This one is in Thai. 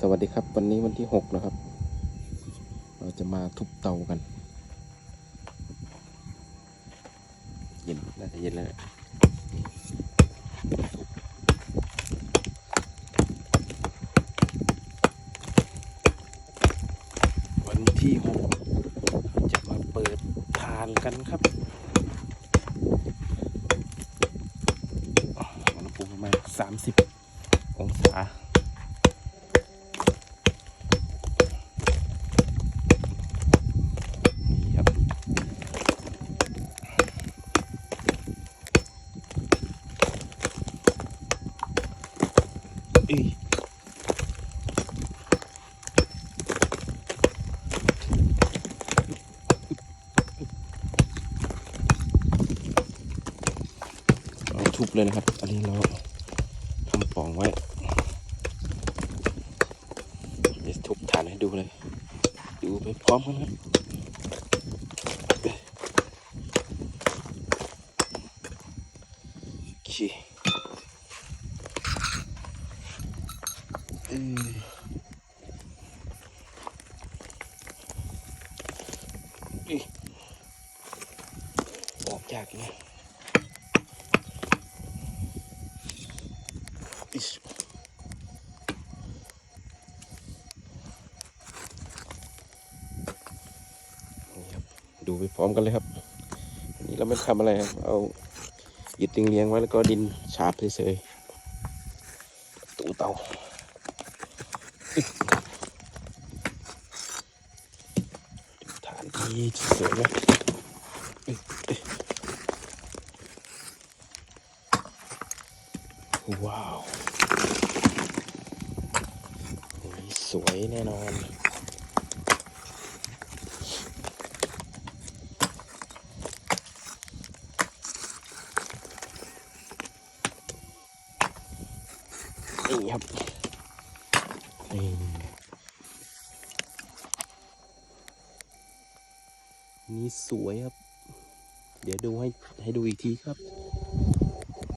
สวัสดีครับ วันนี้วันที่หกนะครับ เราจะมาทุบเตากันเย็นน่าจะเย็นแล้ววันที่หกจะมาเปิดทานกันครับอุณหภูมิประมาณสามสิบองศา นี่ครับอีเรา ทุบเลยนะครับ อันนี้เราทำป่องไว้เดี๋ยวทุบฐานให้ดูเลย ดูไปพร้อมกันครับโอเค อออิออกยากนะอิชนี่ครับดูไปพร้อมกันเลยครับอันนี้เราไม่ทำอะไรครับ เอาหยุดเรียงไว้แล้วก็ดินฉาบเฉยๆตูเตา ฐานที่สวยไหมอึ๊บอึ๊บว้าวสวยแน่นอนนี่ครับ นี่นี่สวยครับ เดี๋ยวดูให้ให้ดูอีกทีครับ